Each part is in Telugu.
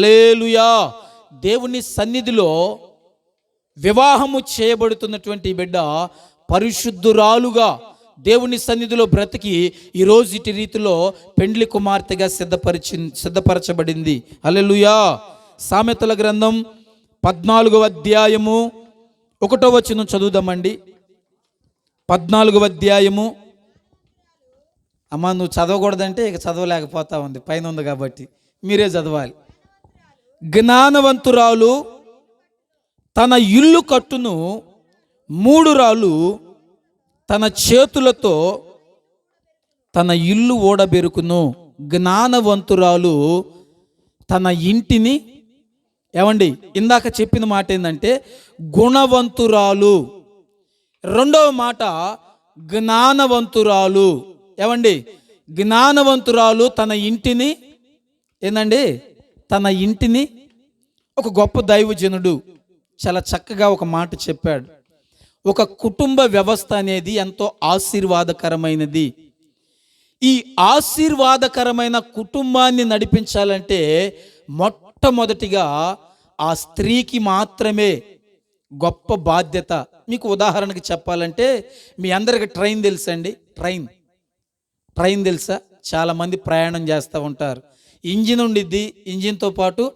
హల్లెలూయా. దేవుని సన్నిధిలో వివాహము చేయబడుతున్నటువంటి బిడ్డ పరిశుద్ధురాలుగా దేవుని సన్నిధిలో బ్రతికి ఈ రోజు ఇటు రీతిలో పెండ్లి కుమార్తెగా సిద్ధపరిచి సిద్ధపరచబడింది. అలెలుయా సామెతల గ్రంథం పద్నాలుగవ అధ్యాయము. ఒకటో వచ్చిన చదువుదామండి. పద్నాలుగవ అధ్యాయము. అమ్మ నువ్వు చదవకూడదంటే ఇక చదవలేకపోతా ఉంది. పైన ఉంది కాబట్టి మీరే చదవాలి. జ్ఞానవంతురాలు తన ఇల్లు కట్టును మూడు రాళ్ళు తన చేతులతో తన ఇల్లు ఓడబెరుకును. జ్ఞానవంతురాలు తన ఇంటిని ఏమండి ఇందాక చెప్పిన మాట ఏంటంటే గుణవంతురాలు. రెండవ మాట జ్ఞానవంతురాలు. ఏమండి జ్ఞానవంతురాలు తన ఇంటిని ఏందండి తన ఇంటిని ఒక గొప్ప దైవజనుడు చాలా చక్కగా ఒక మాట చెప్పాడు. ఒక కుటుంబ వ్యవస్థ అనేది ఎంతో ఆశీర్వాదకరమైనది. ఈ ఆశీర్వాదకరమైన కుటుంబాన్ని నడిపించాలంటే మొట్టమొదటిగా ఆ స్త్రీకి మాత్రమే గొప్ప బాధ్యత. మీకు ఉదాహరణకి చెప్పాలంటే మీ అందరికి ట్రైన్ తెలుసండి? ట్రైన్. ట్రైన్ తెలుసా? చాలామంది ప్రయాణం చేస్తూ ఉంటారు. ఇంజిన్ ఉండిద్ది ఇంజిన్తో పాటు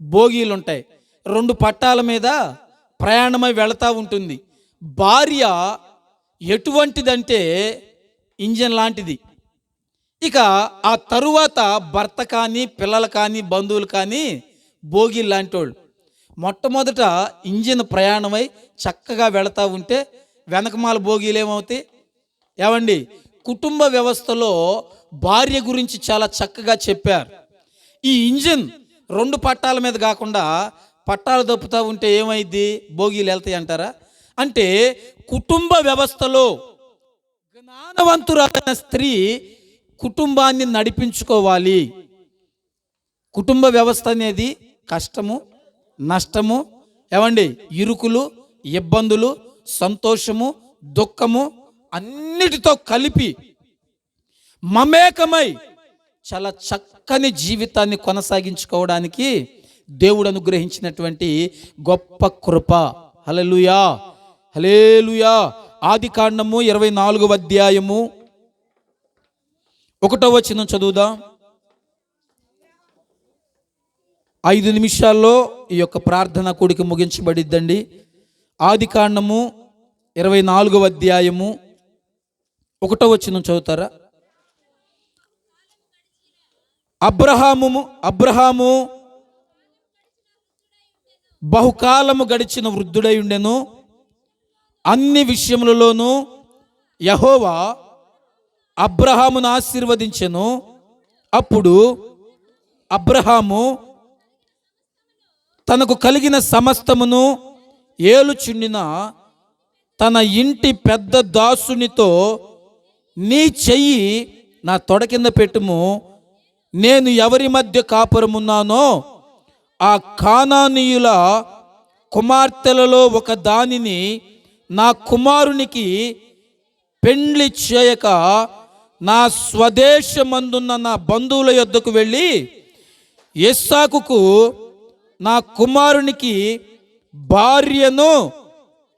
బోగీలు ఉంటాయి రెండు పట్టాల మీద ప్రయాణమై వెళతా ఉంటుంది. భార్య ఎటువంటిదంటే ఇంజిన్ లాంటిది. ఇక ఆ తరువాత భర్త కానీ పిల్లలు కానీ బంధువులు కానీ భోగి లాంటి వాళ్ళు మొట్టమొదట ఇంజిన్ ప్రయాణమై చక్కగా వెళతా ఉంటే వెనకమాల భోగిలు ఏమవుతాయి? ఏమండి? కుటుంబ వ్యవస్థలో భార్య గురించి చాలా చక్కగా చెప్పారు. ఈ ఇంజిన్ రెండు పట్టాల మీద కాకుండా పట్టాలు దప్పుతూ ఉంటే ఏమైద్ది? భోగిలు వెళ్తాయి అంటారా? అంటే కుటుంబ వ్యవస్థలో జ్ఞానవంతురాలైన స్త్రీ కుటుంబాన్ని నడిపించుకోవాలి. కుటుంబ వ్యవస్థ అనేది కష్టము నష్టము ఏమండి? ఇరుకులు ఇబ్బందులు సంతోషము దుఃఖము అన్నిటితో కలిపి మమేకమై చాలా చక్కని జీవితాన్ని కొనసాగించుకోవడానికి దేవుడు అనుగ్రహించినటువంటి గొప్ప కృప. హలలుయా హలేలుయా ఆది కాండము ఇరవై నాలుగవ అధ్యాయము. ఒకటో వచ్చిన చదువుదా. ఐదు నిమిషాల్లో ఈ యొక్క ప్రార్థన కూడికి ముగించబడిద్దండి. ఆది కాండము ఇరవై నాలుగవ అధ్యాయము. ఒకటో వచ్చిన చదువుతారా? అబ్రహాము అబ్రహాము బహుకాలము గడిచిన వృద్ధుడై ఉండెను. అన్ని విషయములలోనూ యహోవా అబ్రహామును ఆశీర్వదించెను. అప్పుడు అబ్రహాము తనకు కలిగిన సమస్తమును ఏలుచుండిన తన ఇంటి పెద్ద దాసునితో నీ చెయ్యి నా తొడ కింద పెట్టుము నేను ఎవరి మధ్య కాపురమున్నానో ఆ కానానీయుల కుమార్తెలలో ఒక దానిని నా కుమారునికి పెండ్లి చేయక నా స్వదేశమందున్న నా బంధువుల యొద్దకు వెళ్ళి ఎస్సాకుకు నా కుమారునికి భార్యను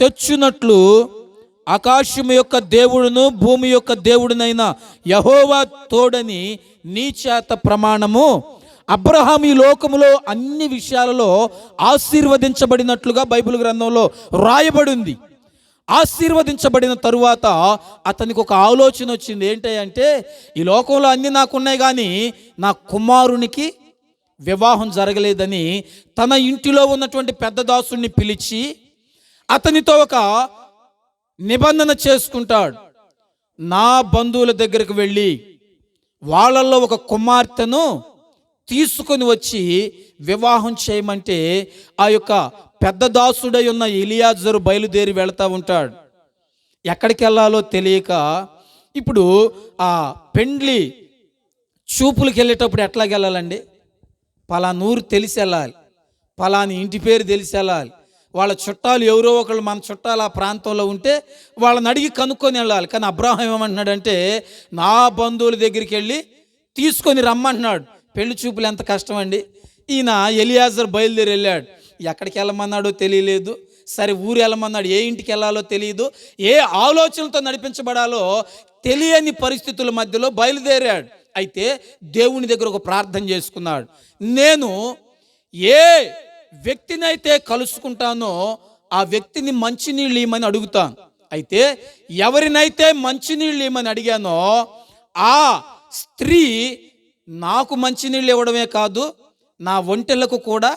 తెచ్చునట్లు ఆకాశము యొక్క దేవుడును భూమి యొక్క దేవుడునైన యహోవా తోడని నీ చేత ప్రమాణము. అబ్రహాం ఈ లోకములో అన్ని విషయాలలో ఆశీర్వదించబడినట్లుగా బైబిల్ గ్రంథంలో రాయబడింది. ఆశీర్వదించబడిన తరువాత అతనికి ఒక ఆలోచన వచ్చింది. ఏంటంటే ఈ లోకంలో అన్నీ నాకున్నాయి కానీ నా కుమారునికి వివాహం జరగలేదని తన ఇంటిలో ఉన్నటువంటి పెద్ద దాసుని పిలిచి అతనితో ఒక నిబంధన చేసుకుంటాడు. నా బంధువుల దగ్గరికి వెళ్ళి వాళ్ళల్లో ఒక కుమార్తెను తీసుకొని వచ్చి వివాహం చేయమంటే ఆ యొక్క పెద్ద దాసుడై ఉన్న ఇలియాజరు బయలుదేరి వెళ్తూ ఉంటాడు. ఎక్కడికి వెళ్ళాలో తెలియక ఇప్పుడు ఆ పెండ్లి చూపులకు వెళ్ళేటప్పుడు ఎట్లాగెళ్ళాలండి? పలానూరు తెలిసి వెళ్ళాలి పలాని ఇంటి పేరు తెలిసి వెళ్ళాలి వాళ్ళ చుట్టాలు ఎవరో ఒకళ్ళు మన చుట్టాలు ఆ ప్రాంతంలో ఉంటే వాళ్ళని అడిగి కనుక్కొని వెళ్ళాలి. కానీ అబ్రాహం ఏమంటున్నాడంటే నా బంధువుల దగ్గరికి వెళ్ళి తీసుకొని రమ్మంటున్నాడు. పెళ్ళి చూపులు ఎంత కష్టం అండి ఈయన ఎలియాజర్ బయలుదేరి వెళ్ళాడు. ఎక్కడికి వెళ్ళమన్నాడో తెలియలేదు. సరే ఊరు వెళ్ళమన్నాడు. ఏ ఇంటికి వెళ్ళాలో తెలియదు. ఏ ఆలోచనలతో నడిపించబడాలో తెలియని పరిస్థితుల మధ్యలో బయలుదేరాడు. అయితే దేవుని దగ్గర ఒక ప్రార్థన చేసుకున్నాడు. నేను ఏ వ్యక్తినైతే కలుసుకుంటానో ఆ వ్యక్తిని మంచినీళ్ళు ఇవ్వమని అడుగుతాను? అయితే ఎవరినైతే మంచినీళ్ళు ఇవ్వమని అడిగానో ఆ స్త్రీ నాకు మంచినీళ్ళు ఇవ్వడమే కాదు నా ఒంటెలకు కూడా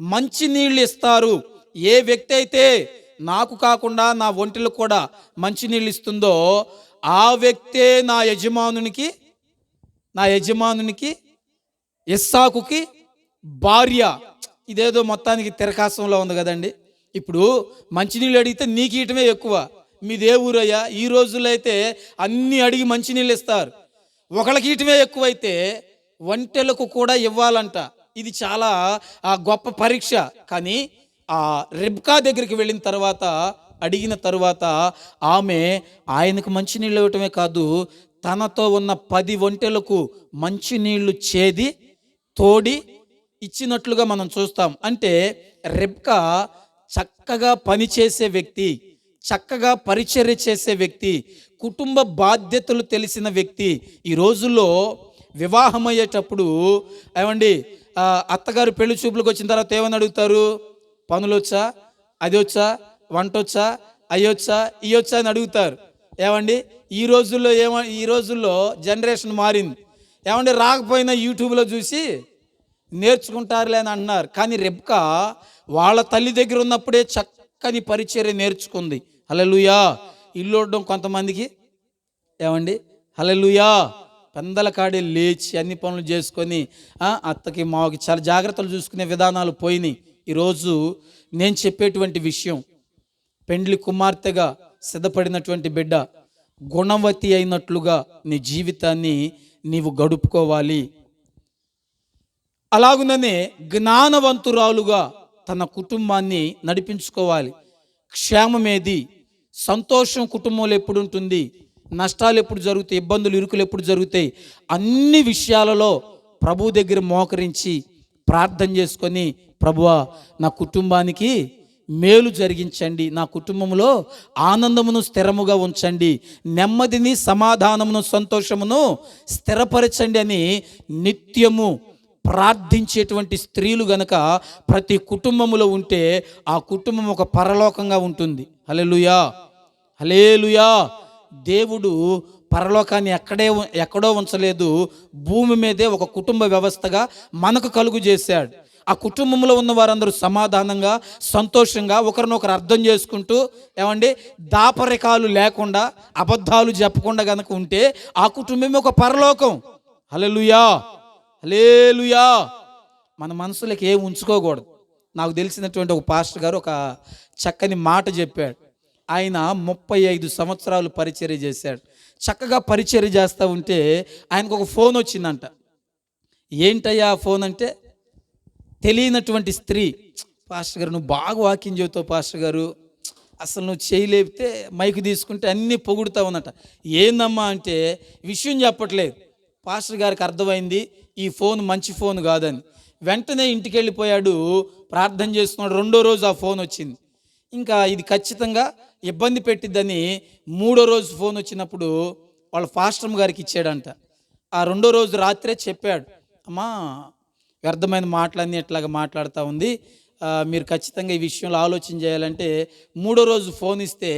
మంచినీళ్ళు ఇస్తారు. ఏ వ్యక్తి అయితే నాకు కాకుండా నా ఒంటెలకు కూడా మంచినీళ్ళు ఇస్తుందో ఆ వ్యక్తే నా యజమానునికి నా యజమానునికి ఇస్సాకుకి భార్య ఇదేదో మొత్తానికి తిరకాసంలో ఉంది కదండి. ఇప్పుడు మంచినీళ్ళు అడిగితే నీకు ఇయటమే ఎక్కువ. మీదే ఊరయ్యా ఈ రోజుల్లో అయితే అన్ని అడిగి మంచినీళ్ళు ఇస్తారు. ఒకళ్ళకి ఇయటమే ఎక్కువైతే ఒంటెలకు కూడా ఇవ్వాలంట. ఇది చాలా ఆ, గొప్ప పరీక్ష. కానీ ఆ రెబ్కా దగ్గరికి వెళ్ళిన తర్వాత అడిగిన తర్వాత ఆమె ఆయనకు మంచినీళ్ళు ఇవ్వటమే కాదు తనతో ఉన్న పది ఒంటెలకు మంచినీళ్ళు చేది తోడి ఇచ్చినట్లుగా మనం చూస్తాం. అంటే రెబ్కా చక్కగా పనిచేసే వ్యక్తి చక్కగా పరిచర్య చేసే వ్యక్తి కుటుంబ బాధ్యతలు తెలిసిన వ్యక్తి ఈ రోజుల్లో వివాహం అయ్యేటప్పుడు ఏమండి అత్తగారు పెళ్ళి చూపులకు వచ్చిన తర్వాత ఏమని అడుగుతారు? పనులు వచ్చా అది వచ్చా వంట వచ్చా అయ్యొచ్చా? ఇయ్యొచ్చా అని అడుగుతారు. ఏమండి ఈ రోజుల్లో ఏమ ఈ రోజుల్లో జనరేషన్ మారింది. ఏమండి రాకపోయినా యూట్యూబ్లో చూసి నేర్చుకుంటారులే అని అన్నారు. కానీ రెబ్కా వాళ్ళ తల్లి దగ్గర ఉన్నప్పుడే చక్కని పరిచర్య నేర్చుకుంది. హలలుయా ఇల్లు ఉండడం కొంతమందికి ఏమండి? హలలుయా పెందల కాడే లేచి అన్ని పనులు చేసుకొని అత్తకి మావకి చాలా జాగ్రత్తలు చూసుకునే విధానాలు పోయినాయి. ఈరోజు నేను చెప్పేటువంటి విషయం పెండ్లి కుమార్తెగా సిద్ధపడినటువంటి బిడ్డ గుణవతి అయినట్లుగా నీ జీవితాన్ని నీవు గడుపుకోవాలి. అలాగుననే జ్ఞానవంతురాలుగా తన కుటుంబాన్ని నడిపించుకోవాలి. క్షేమమేది? సంతోషం కుటుంబంలో ఎప్పుడు ఉంటుంది నష్టాలు ఎప్పుడు జరుగుతాయి? ఇబ్బందులు ఇరుకులు ఎప్పుడు జరుగుతాయి? అన్ని విషయాలలో ప్రభు దగ్గర మోకరించి ప్రార్థన చేసుకొని ప్రభువా నా కుటుంబానికి మేలు జరిగించండి. నా కుటుంబంలో ఆనందమును స్థిరముగా ఉంచండి. నెమ్మదిని సమాధానమును సంతోషమును స్థిరపరచండి అని నిత్యము ప్రార్థించేటువంటి స్త్రీలు గనక ప్రతి కుటుంబములో ఉంటే ఆ కుటుంబం ఒక పరలోకంగా ఉంటుంది. హల్లెలూయా! హలేలుయా దేవుడు పరలోకాన్ని ఎక్కడే ఎక్కడో ఉంచలేదు. భూమి మీదే ఒక కుటుంబ వ్యవస్థగా మనకు కలుగు చేశాడు. ఆ కుటుంబంలో ఉన్న వారందరూ సమాధానంగా సంతోషంగా ఒకరినొకరు అర్థం చేసుకుంటూ ఏమండి దాపరికాలు లేకుండా అబద్ధాలు చెప్పకుండా కనుక ఉంటే ఆ కుటుంబమే ఒక పరలోకం. హల్లెలూయా! హలేలుయా మన మనసులోకి ఏం ఉంచుకోకూడదు. నాకు తెలిసినటువంటి ఒక పాస్టర్ గారు ఒక చక్కని మాట చెప్పాడు. ఆయన ముప్పై ఐదు సంవత్సరాలు పరిచర్య చేశాడు. చక్కగా పరిచర్య చేస్తూ ఉంటే ఆయనకు ఒక ఫోన్ వచ్చిందంట. ఏంటయ్యా ఫోన్ అంటే? తెలియనటువంటి స్త్రీ. పాస్టర్ గారు నువ్వు బాగా వాకింగ్ చెబుతావు పాస్టర్ గారు. అసలు నువ్వు చేయలేపితే మైక్ తీసుకుంటే అన్నీ పొగుడుతావు అన్నట ఏందమ్మా అంటే విషయం చెప్పట్లేదు. పాస్టర్ గారికి అర్థమైంది. ఈ ఫోన్ మంచి ఫోన్ కాదని. వెంటనే ఇంటికి వెళ్ళిపోయాడు ప్రార్థన చేస్తున్నాడు రెండో రోజు ఆ ఫోన్ వచ్చింది. ఇంకా ఇది ఖచ్చితంగా ఇబ్బంది పెట్టిద్దని మూడో రోజు ఫోన్ వచ్చినప్పుడు వాళ్ళ ఫాస్టమ్ గారికి ఇచ్చాడంట. ఆ రెండో రోజు రాత్రే చెప్పాడు అమ్మా వ్యర్థమైన మాటలన్నీ ఇట్లాగా మాట్లాడుతూ ఉంది. మీరు ఖచ్చితంగా ఈ విషయంలో ఆలోచన చేయాలంటే మూడో రోజు ఫోన్ ఇస్తే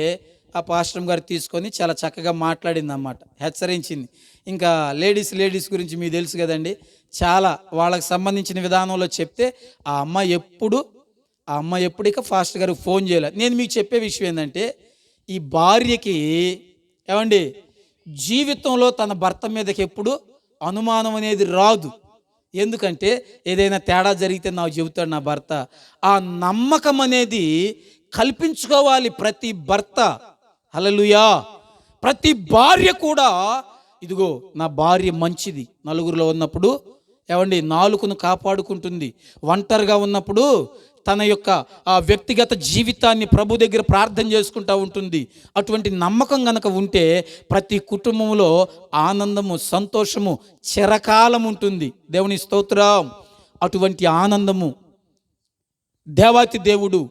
ఆ పాస్టర్ గారు తీసుకొని చాలా చక్కగా మాట్లాడింది అన్నమాట హెచ్చరించింది. ఇంకా లేడీస్ లేడీస్ గురించి మీకు తెలుసు కదండి. చాలా వాళ్ళకి సంబంధించిన విధానంలో చెప్తే ఆ అమ్మ ఎప్పుడు ఆ అమ్మ ఎప్పుడు ఇక ఫాస్ట్ గారికి ఫోన్ చేయలేదు నేను మీకు చెప్పే విషయం ఏంటంటే ఈ భార్యకి ఏమండి జీవితంలో తన భర్త మీదకి ఎప్పుడు అనుమానం అనేది రాదు. ఎందుకంటే ఏదైనా తేడా జరిగితే నాకు చెబుతాడు నా భర్త. ఆ నమ్మకం అనేది కల్పించుకోవాలి ప్రతి భర్త. హల్లెలూయా. ప్రతి భార్య కూడా ఇదిగో నా భార్య మంచిది. నలుగురిలో ఉన్నప్పుడు ఏమండి నాలుకను కాపాడుకుంటుంది. ఒంటరిగా ఉన్నప్పుడు తన యొక్క ఆ వ్యక్తిగత జీవితాన్ని ప్రభు దగ్గర ప్రార్థన చేసుకుంటూ ఉంటుంది. అటువంటి నమ్మకం గనక ఉంటే ప్రతి కుటుంబంలో ఆనందము సంతోషము చిరకాలం ఉంటుంది. దేవుని స్తోత్రం. అటువంటి ఆనందము దేవాతి దేవుడు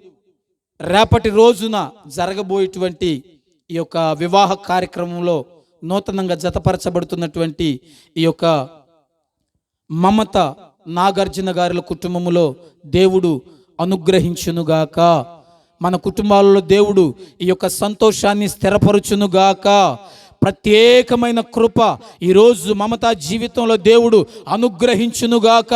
రేపటి రోజున జరగబోయేటువంటి ఈ యొక్క వివాహ కార్యక్రమంలో నూతనంగా జతపరచబడుతున్నటువంటి ఈ యొక్క మమత నాగార్జున గారుల కుటుంబములో దేవుడు అనుగ్రహించునుగాక. మన కుటుంబాలలో దేవుడు ఈ యొక్క సంతోషాన్ని స్థిరపరచునుగాక. ప్రత్యేకమైన కృప ఈరోజు మమత జీవితంలో దేవుడు అనుగ్రహించునుగాక.